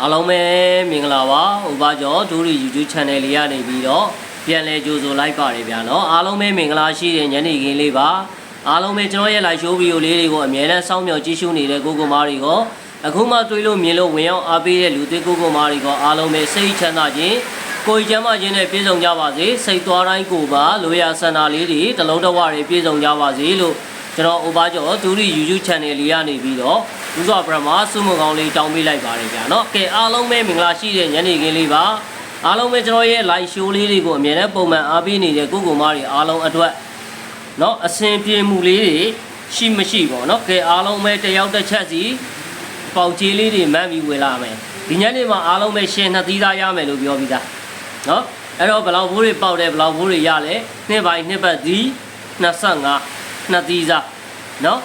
အားလုံးပဲမင်္ဂလာပါဥပကျော်ဒူရီ YouTube channel လေးကနေပြီးတော့ပြန်လဲကြိုဆိုလိုက်ပါတယ်ဗျာနော်အားလုံးပဲမင်္ဂလာရှိတဲ့ညနေခင်းလေးပါအားလုံးပဲကျွန်တော်ရဲ့ live show video လေးတွေကိုအမြဲတမ်းစောင့်မျှော်ကြည့်ရှုနေတဲ့ကိုကိုမားတွေကိုအခုမှတွေ့လို့မြင်လို့ဝင်ရောက်အားပေးတဲ့လူသွေးကိုကိုမားတွေကိုအားလုံးပဲစိတ်ချမ်းသာခြင်းကိုယ်ကျမ်းမာခြင်းနဲ့ပြည့်စုံကြပါစေစိတ်သွားတိုင်းကိုပါလိုရာဆန္ဒလေးတွေတလုံးတစ်ဝတွေပြည့်စုံကြပါစေလို့ကျွန်တော်ဥပကျော်ဒူရီ YouTube channel လေးကနေပြီးတော့ ဦးစွာပရမစုမုံကောင်းလေးတောင်းပေးလိုက်ပါတယ်ဗျာနော်ကဲအားလုံးပဲမင်္ဂလာရှိတဲ့ညနေခင်းလေးပါအားလုံးပဲကျွန်တော်ရဲ့ live show လေးတွေကိုအမြဲတမ်းပုံမှန်အားပေးနေတဲ့ကိုကိုမတွေအားလုံးအတွက်နော်အစဉ်ပြေမှုလေးတွေရှိမရှိပေါ့နော်ကဲအားလုံးပဲတယောက်တစ်ချက်စီပေါက်ကြီးလေးတွေမှန်းပြီးဝင်လာမယ်ဒီညနေမှာအားလုံးပဲရှင်နှစ်သီးသားရမယ်လို့ပြောပြီးသားနော်အဲ့တော့ဘလောက်ဘိုးတွေပေါက်တယ်ဘလောက်ဘိုးတွေရလဲနှစ်ပိုင်းနှစ်ပတ်သီး25နှစ်သီးသားနော်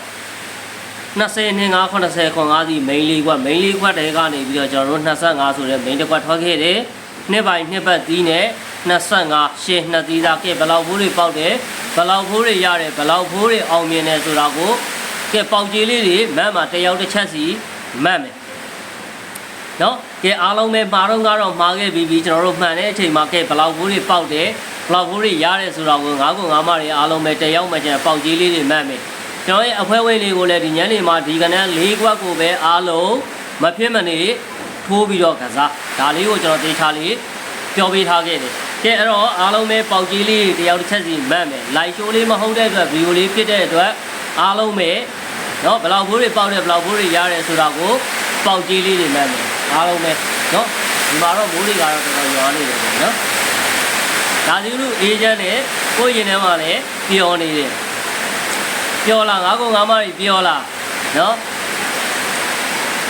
20နဲ့9 80ခွန်5စီ main လေးကွက် main လေးကွက်တဲကနေပြီးတော့ကျွန်တော်တို့25ဆိုတဲ့ main တစ်ကွက်ထွက်ခဲ့တယ်နှစ်ပိုင်းနှစ်ပတ်သီးနဲ့25ရှင်းနှစ်သီးသားကဲဘလောက်ဘိုးတွေပေါက်တယ်ဘလောက်ဘိုးတွေရတယ်ဘလောက်ဘိုးတွေအောင်မြင်တယ်ဆိုတာကိုကဲပေါက်ကြီးလေးတွေမတ်မှာတယောက်တစ်ချက်စီမတ်မယ်နော်ကဲအားလုံးပဲမှာတော့ကတော့မှာခဲ့ပြီးပြီးကျွန်တော်တို့မှန်တဲ့အချိန်မှာကဲဘလောက်ဘိုးတွေပေါက်တယ်ဘလောက်ဘိုးတွေရတယ်ဆိုတာကိုငါးခုငါးမတွေအားလုံးပဲတယောက်မှကျန်ပေါက်ကြီးလေးတွေမတ်မယ် ကျွန်တော်ရဲ့အဖွဲဝိတ်လေးကိုလည်းဒီညနေမှာဒီကနန်း၄ခွက်ကိုပဲအားလုံးမဖြစ်မနေထိုးပြီးတော့ကစားဒါလေးကိုကျွန်တော်တေချာလေးပြောပေးထားခဲ့တယ်ကဲအဲ့တော့အားလုံးပဲပေါက်ကြီးလေးတယောက်တစ်ချက်စီမတ်မယ်လိုက်ရှိုးလေးမဟုတ်တဲ့အတွက်ဗီဒီယိုလေးဖြစ်တဲ့အတွက်အားလုံးပဲနော်ဘလောက်ဘိုးတွေပေါက်တယ်ဘလောက်ဘိုးတွေရတယ်ဆိုတာကိုပေါက်ကြီးလေးတွေမတ်မယ်အားလုံးပဲနော်ဒီမှာတော့မိုးတွေကတော့တော်တော်ရွာနေတယ်ပေါ့နော်ဒါစီလူအေဂျင့်နဲ့ကိုယ့်ရင်ထဲမှာလည်းပျော်နေတယ် ပျော်လားငါကငါမကြီးပျော်လားနော်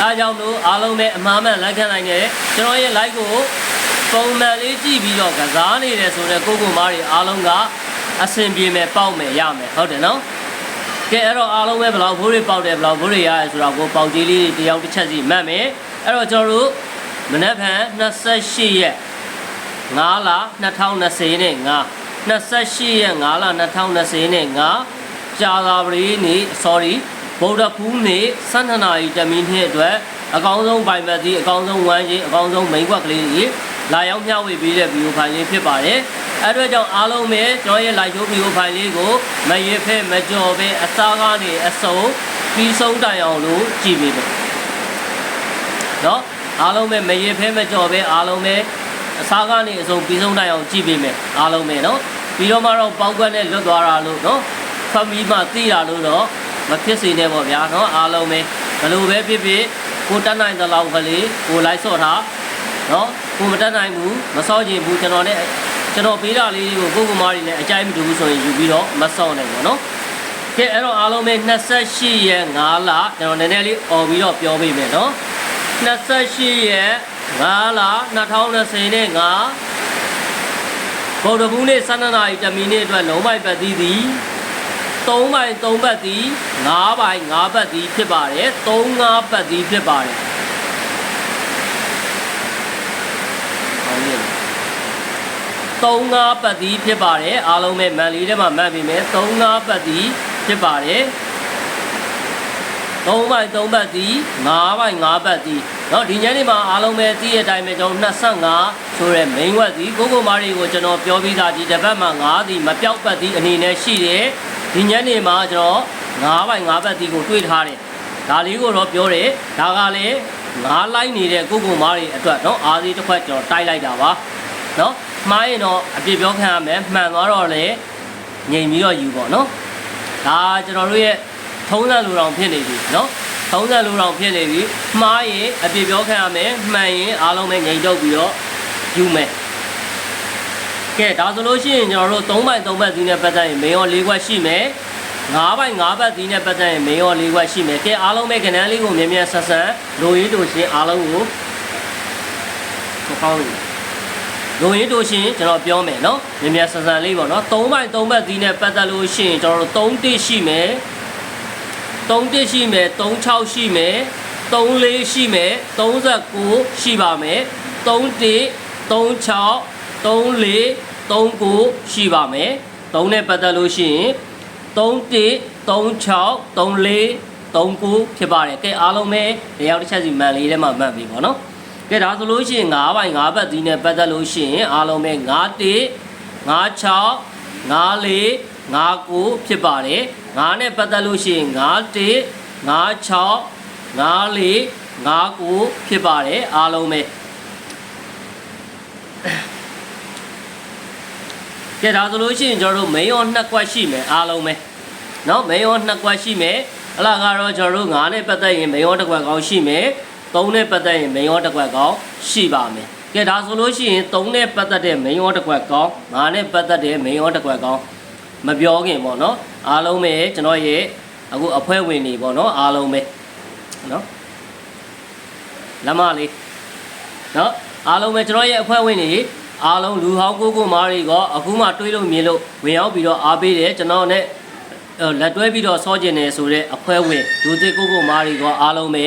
အားကြောင့်လို့အားလုံးပဲအမှားမှန်လက်ခံနိုင်တယ်ကျွန်တော်ရဲ့ like ကိုပုံမှန်လေးကြည့်ပြီးတော့ကစားနေတယ်ဆိုတော့ကိုကိုမားတွေအားလုံးကအဆင်ပြေမယ်ပေါက်မယ်ရမယ်ဟုတ်တယ်နော်ကဲအဲ့တော့အားလုံးပဲဘယ်လောက်ဘိုးတွေပေါက်တယ်ဘယ်လောက်ဘိုးတွေရတယ်ဆိုတော့ကိုပေါက်ကြီးလေးတယောက်တစ်ချက်စီမှတ်မယ်အဲ့တော့ကျွန်တော်တို့မနက်ဖြန်28ရက်9လ2020နဲ့9 28ရက်9လ2020နဲ့9 ကြာသာပတိနေ့ sorry ဗုဒ္ဓဖူးနေ့12နာရီတမီနှစ်အတွက်အကောင်းဆုံးပိုင်ပတ်သည်အကောင်းဆုံးဝမ်းကြီးအကောင်းဆုံးမိန်ကွက်ကလေးတွေလာရောက်မျှဝေပေးတဲ့ဗီဒီယိုဖိုင်လေးဖြစ်ပါတယ်အဲ့အတွက်ကြောင့်အားလုံးပဲကျွန်တော်ရဲ့ live show ဗီဒီယိုဖိုင်လေးကိုမရဖဲမကြော်ပဲအစားကားနေအစုံပြီးဆုံးတိုင်အောင်လို့ကြည့်ပေးမယ်နော်အားလုံးပဲမရဖဲမကြော်ပဲအားလုံးပဲအစားကားနေအစုံပြီးဆုံးတိုင်အောင်ကြည့်ပေးမယ်အားလုံးပဲနော်ပြီးတော့မှတော့ပေါက်ကွက်နဲ့လွတ်သွားတာလို့နော် ဖမ်းပြီးမှသိတာလို့တော့မဖြစ်စေနဲ့ပေါ့ဗျာနော်အားလုံးပဲဘလို့ပဲဖြစ်ဖြစ်ကိုတက်နိုင်တဲ့လောက်ကလေးကိုလိုက်ဆော့ထားနော်ကိုမတက်နိုင်ဘူးမဆော့ချင်ဘူးကျွန်တော်နဲ့ကျွန်တော်ပေးတာလေးတွေကိုကိုကမားတွေနဲ့အကြိုက်မတူဘူးဆိုရင်ယူပြီးတော့မဆော့နိုင်ဘူးနော်ကဲအဲ့တော့အားလုံးပဲ28ရက်5လကျွန်တော်နည်းနည်းလေးអော်ပြီးတော့ပြောပေးမယ်နော်28ရက်5လ2020နဲ့5ဗုဒ္ဓဘူးနေ့12နာရီတမီနေ့အတွက်လုံးပိုက်ပတ်သီးသည် 3ပိုင်3ပတ်သည်5ပိုင်5ပတ်သည်ဖြစ်ပါတယ်3 5ပတ်သည်ဖြစ်ပါတယ်ဟောင်းရင်3 5ပတ်သည်ဖြစ်ပါတယ်အားလုံးပဲမန်လေးထဲမှာမှတ်ပြီးမယ်3 5ပတ်သည်ဖြစ်ပါတယ်3ပိုင်3ပတ်သည်5ပိုင်5ပတ်သည်เนาะဒီညနေမှာအားလုံးပဲသိရတဲ့အတိုင်းပဲကျွန်တော်25ဆိုရဲ main web သည်ကိုကိုမားတွေကိုကျွန်တော်ပြောပြီးသားဒီတစ်ပတ်မှာ9သည်မပြောက်ပတ်သည်အနေနဲ့ရှိတယ် ဒီညနေမှာကျွန်တော်9ပိုင်း9ဘက်တီးကိုတွေးထားတယ်ဒါလေးကိုတော့ပြောတယ်ဒါကလည်းငားလိုက်နေတဲ့ကိုကိုမားတွေအတွက်နော်အားစီတစ်ခွက်ကျွန်တော်တိုက်လိုက်တာပါနော်မှားရင်တော့အပြစ်ပြောခံရမယ်မှန်သွားတော့လေငြိမ်ပြီးတော့ယူပေါ့နော်ဒါကျွန်တော်တို့ရဲ့ထုံးစံလူတော်ဖြစ်နေပြီနော်ထုံးစံလူတော်ဖြစ်နေပြီမှားရင်အပြစ်ပြောခံရမယ်မှန်ရင်အားလုံးပဲငြိမ်တုပ်ပြီးတော့ယူမယ် ကဲဒါဆိုလို့ရှိရင်ကျွန်တော်တို့3ပိုင်3ဘက်သီးနဲ့ပတ်သက်ရင်မေရော၄ခွက်ရှိမယ်9ပိုင်9ဘက်သီးနဲ့ပတ်သက်ရင်မေရော၄ခွက်ရှိမယ်ကဲအားလုံးပဲကဏ္ဍလေးကိုမြင်မြန်ဆက်ဆက်လိုရင်းတို့ရှင်အားလုံးကိုကိုကောင်းလို့လိုရင်းတို့ရှင်ကျွန်တော်ပြောမယ်နော်မြင်မြန်ဆက်ဆက်လေးပေါ့နော်3ပိုင်3ဘက်သီးနဲ့ပတ်သက်လို့ရှိရင်ကျွန်တော်တို့3တိရှိမယ်3တိရှိမယ်36ရှိမယ်34ရှိမယ်39ရှိပါမယ်3တိ36 34 39ရှိပါမယ်3နဲ့ပတ်သက်လို့ရှိရင်31 36 34 39ဖြစ်ပါတယ်ကဲအားလုံးပဲတယောက်တစ်ချက်စီမှန်လေးထဲမှာမှတ်ပြီပေါ့နော်ကဲဒါဆိုလို့ရှိရင်9ပိုင်း9ဘက်ဒီနဲ့ပတ်သက်လို့ရှိရင်အားလုံးပဲ9 1 9 6 9 4 9 9ဖြစ်ပါတယ်9နဲ့ပတ်သက်လို့ရှိရင်9 1 9 6 9 4 9 9ဖြစ်ပါတယ်အားလုံးပဲ ကဲဒါဆိုလို့ရှိရင်ကျွန်တော်တို့ main on နှစ်ကွက်ရှိမယ်အားလုံးပဲเนาะ main on နှစ်ကွက်ရှိမယ်အလားကတော့ကျွန်တော်တို့9နဲ့ပတ်သက်ရင် main on တစ်ကွက်ကောင်းရှိမယ်3နဲ့ပတ်သက်ရင် main on တစ်ကွက်ကောင်းရှိပါမယ်ကဲဒါဆိုလို့ရှိရင်3နဲ့ပတ်သက်တဲ့ main on တစ်ကွက်ကောင်း9နဲ့ပတ်သက်တဲ့ main on တစ်ကွက်ကောင်းမပြောခင်ပေါ့เนาะအားလုံးပဲကျွန်တော်ရဲ့အခုအဖွဲဝင်နေပေါ့เนาะအားလုံးပဲเนาะလက်မလေးเนาะအားလုံးပဲကျွန်တော်ရဲ့အဖွဲဝင်နေ အားလုံးလူဟောင်းကိုကိုမားတွေကအခုမှတွေးလို့မြင်လို့ဝင်ရောက်ပြီးတော့အားပေးတယ်ကျွန်တော်နဲ့လက်တွဲပြီးတော့စောကျင်နေဆိုတဲ့အဖွဲဝင်လူသစ်ကိုကိုမားတွေကအားလုံးပဲ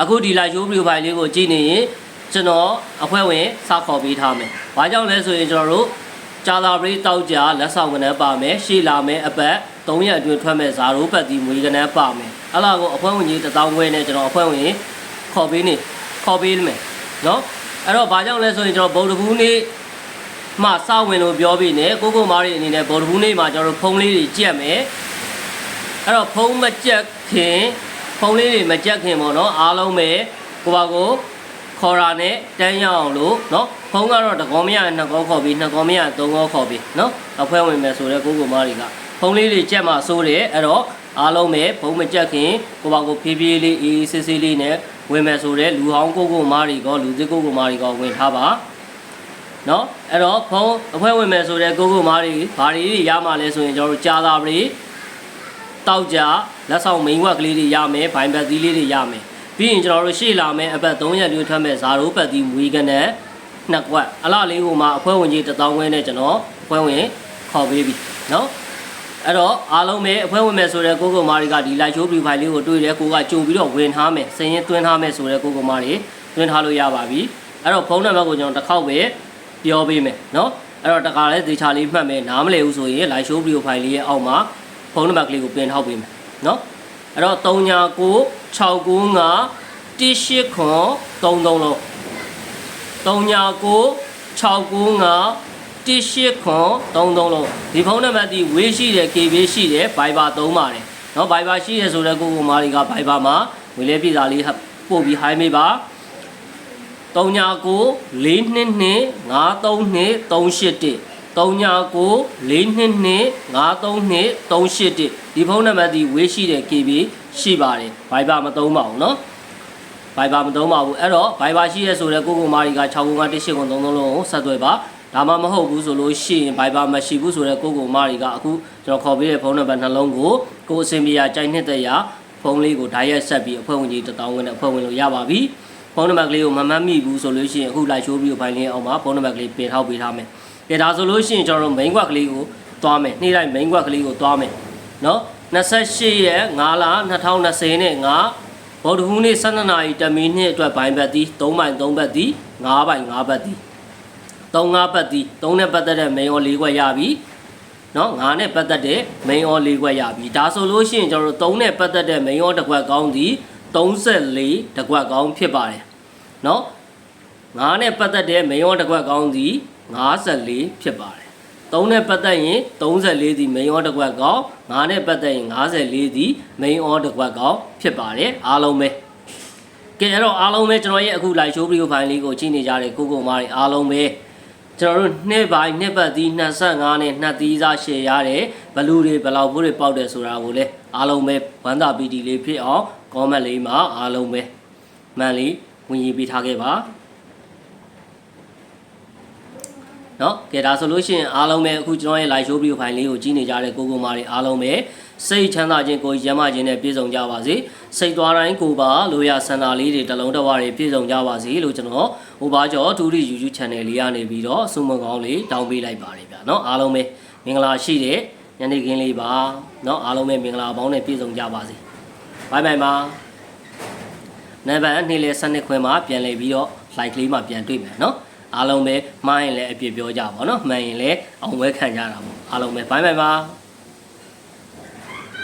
အခုဒီလိုက်ရှိုးပရီဖိုင်လေးကိုကြည့်နေရင်ကျွန်တော်အဖွဲဝင်စခေါ်ပေးထားမယ်။ဘာကြောင့်လဲဆိုရင်ကျွန်တော်တို့ကြာလာပရိတောက်ကြလက်ဆောင်ကနေပါမယ်ရှေ့လာမယ်အပတ်3ရက်အတွင်းထွက်မဲ့ဇာရိုးပတ်တီမွေကနေပါမယ်။အဲ့လာကိုအဖွဲဝင်ကြီး1000ခွဲနဲ့ကျွန်တော်အဖွဲဝင်ခေါ်ပေးနေခေါ်ပေးမယ်နော်အဲ့တော့ဘာကြောင့်လဲဆိုရင်ကျွန်တော်ဗုဒ္ဓဘူးနေ့ မှစဝင်လို့ပြောပြီးနေကိုကိုမားရီအနေနဲ့ဗုဒ္ဓဘူးနေ့မှာကျွန်တော်တို့ဖုန်းလေးတွေကြက်မယ်အဲ့တော့ဖုန်းမကြက်ခင်ဖုန်းလေးတွေမကြက်ခင်ပေါ့နော်အားလုံးပဲကိုပါကိုခေါ်တာနဲ့တန်းရအောင်လို့နော်ဖုန်းကတော့တကောမရနှစ်ကောခေါ်ပြီးနှစ်ကောမရသုံးကောခေါ်ပြီးနော်အဖွဲဝင်မယ်ဆိုတော့ကိုကိုမားရီကဖုန်းလေးတွေကြက်မှဆိုးတယ်အဲ့တော့အားလုံးပဲဖုန်းမကြက်ခင်ကိုပါကိုဖြည်းဖြည်းလေးအေးအေးဆေးဆေးလေးနဲ့ဝင်မယ်ဆိုတဲ့လူဟောင်းကိုကိုမားရီကောလူသစ်ကိုကိုမားရီကောဝင်ထားပါ နော်အဲ့တော့ဖုန်းအဖွဲဝင်မယ်ဆိုတဲ့ကိုကိုမားရီဘာတွေရမှာလဲဆိုရင်ကျွန်တော်တို့ကြားသာပရိတောက်ကြလက်ဆောင်မိန်ဝက်ကလေးတွေရမယ်ဘိုင်ဘက်သီးလေးတွေရမယ်ပြီးရင်ကျွန်တော်တို့ရှေ့လာမယ်အပတ်3ရက်လေးထွက်မယ်ဇာရိုးပတ်သီးမွေးကနေနှစ်ကွက်အလားလေးဟိုမှာအဖွဲဝင်ကြီး1000ခွဲနဲ့ကျွန်တော်အဖွဲဝင်ခေါ်ပေးပြီနော်အဲ့တော့အားလုံးပဲအဖွဲဝင်မယ်ဆိုတဲ့ကိုကိုမာရီကဒီ live show profile လေးကိုတွေ့တယ်ကိုကကြုံပြီးတော့ဝင်ထားမယ်စရင်သွင်းထားမယ်ဆိုတဲ့ကိုကိုမာရီသွင်းထားလို့ရပါပြီအဲ့တော့ဖုန်းနံပါတ်ကိုကျွန်တော်တစ်ခေါက်ပဲ ပြောပေးမယ်နော်အဲ့တော့တခါလဲသေချာလေးမှတ်မယ်နားမလည်ဘူးဆိုရင် live show video file လေးရဲ့အောက်မှာဖုန်းနံပါတ်ကလေးကိုပင်ထောက်ပေးမယ်နော်အဲ့တော့399695 189 33လုံး399695 189 33လုံးဒီဖုန်းနံပါတ်ဒီဝေးရှိတယ် KB ရှိတယ် Viber သုံးပါတယ်နော် Viber ရှိရဆိုတော့ကိုကိုမာလီက Viber မှာဝေလဲပြည်သားလေးပို့ပြီး high မေးပါ 39 422 532 381 39 422 532 381ဒီဖုန်းနံပါတ်ဒီဝေးရှိတဲ့ KB ရှိပါတယ် Viber မသုံးပါဘူးเนาะ Viber မသုံးပါဘူးအဲ့တော့ Viber ရှိရဲဆိုတဲ့ကိုကိုမာရီက69518ကုန်33လုံးကိုဆက်သွယ်ပါဒါမှမဟုတ်ဘူးဆိုလို့ရှိရင် Viber မရှိဘူးဆိုတဲ့ကိုကိုမာရီကအခုကျွန်တော်ခေါ်ပေးတဲ့ဖုန်းနံပါတ်နှလုံးကိုကိုအစင်မီယာကြိုက်နှစ်သက်ရာဖုန်းလေးကိုဓာတ်ရိုက်ဆက်ပြီးအဖွဲ့ဝင်ကြီး1000ဝင်နဲ့အဖွဲ့ဝင်လို့ရပါပြီ ဖုန်းနံပါတ်ကလေးကိုမမှတ်မိဘူးဆိုလို့ရှိရင်အခုလိုက်ရှိုးပြီးဖိုင်လေးအောင်မှာဖုန်းနံပါတ်ကလေးပြင်ထောက်ပေးထားမယ်ကဲဒါဆိုလို့ရှိရင်ကျွန်တော်တို့ main quad ကလေးကိုသွားမယ်နေ့တိုင်း main quad ကလေးကိုသွားမယ်နော်28ရက်5လ2020နဲ့5ဗုဒ္ဓဟူးနေ့12နာရီတမီနှစ်အတွက်ဘိုင်ဘတ်သည်3ဘိုင်3ဘတ်သည်5ဘိုင်5ဘတ်သည်3 5ဘတ်သည်3နဲ့ပတ်သက်တဲ့ main ရော4ခွက်ရပြီနော်9နဲ့ပတ်သက်တဲ့ main ရော4ခွက်ရပြီဒါဆိုလို့ရှိရင်ကျွန်တော်တို့3နဲ့ပတ်သက်တဲ့ main ရောတစ်ခွက်ကောင်းသည်34တစ်ခွက်ကောင်းဖြစ်ပါတယ် နော်9နဲ့ပတ်သက်တဲ့ main ရောတစ်ခွက်ကောင်းသည်54ဖြစ်ပါတယ်3နဲ့ပတ်သက်ရင်34ဒီ main order တစ်ခွက်ကောင်း9နဲ့ပတ်သက်ရင်54ဒီ main order တစ်ခွက်ကောင်းဖြစ်ပါတယ်အားလုံးပဲကဲအဲ့တော့အားလုံးပဲကျွန်တော်ရဲ့အခု live show video file လေးကိုကြည့်နေကြတဲ့ကိုကိုမားတွေအားလုံးပဲကျွန်တော်တို့နှစ်ပိုင်းနှစ်ပတ်သီး25နဲ့နှစ်သီးစားရှယ်ရတယ်ဘလူတွေဘလောက်ဖို့တွေပေါက်တယ်ဆိုတာကိုလည်းအားလုံးပဲဝမ်းသာပီတီလေးဖြစ်အောင် comment လေးမှာအားလုံးပဲမှန်လေး ဝင်ရေးပေးထားခဲ့ပါနော်ကဲဒါဆိုလို့ရှိရင်အားလုံးပဲအခုကျွန်တော်ရဲ့ live show video file လေးကိုကြည့်နေကြတဲ့ကိုကိုမာတွေအားလုံးပဲစိတ်ချမ်းသာခြင်းကိုရမ်းမခြင်းနဲ့ပြည့်စုံကြပါစေစိတ်သွားတိုင်းကိုပါလိုရဆန္ဒလေးတွေတလုံးတစ်ဝါတွေပြည့်စုံကြပါစေလို့ကျွန်တော်ဟိုဘာကျော်ဒူရီ YouTube channel လေးကနေပြီးတော့အဆုမကောင်းလေးတောင်းပေးလိုက်ပါတယ်ဗျာနော်အားလုံးပဲမင်္ဂလာရှိတဲ့ညနေခင်းလေးပါနော်အားလုံးပဲမင်္ဂလာပေါင်းနဲ့ပြည့်စုံကြပါစေဘိုင်ဘိုင်ပါ နံပါတ်နေ့လဲစနစ်ခွဲမှာပြန်လည်ပြီးတော့ like လေးမှာပြန်တွေ့မယ်နော်အားလုံးပဲမှားရင်လည်းအပြစ်ပြောကြပါတော့နော်မှန်ရင်လည်းအောင်ဝဲခံကြတာပေါ့အားလုံးပဲဘိုင်ဘိုင်ပါ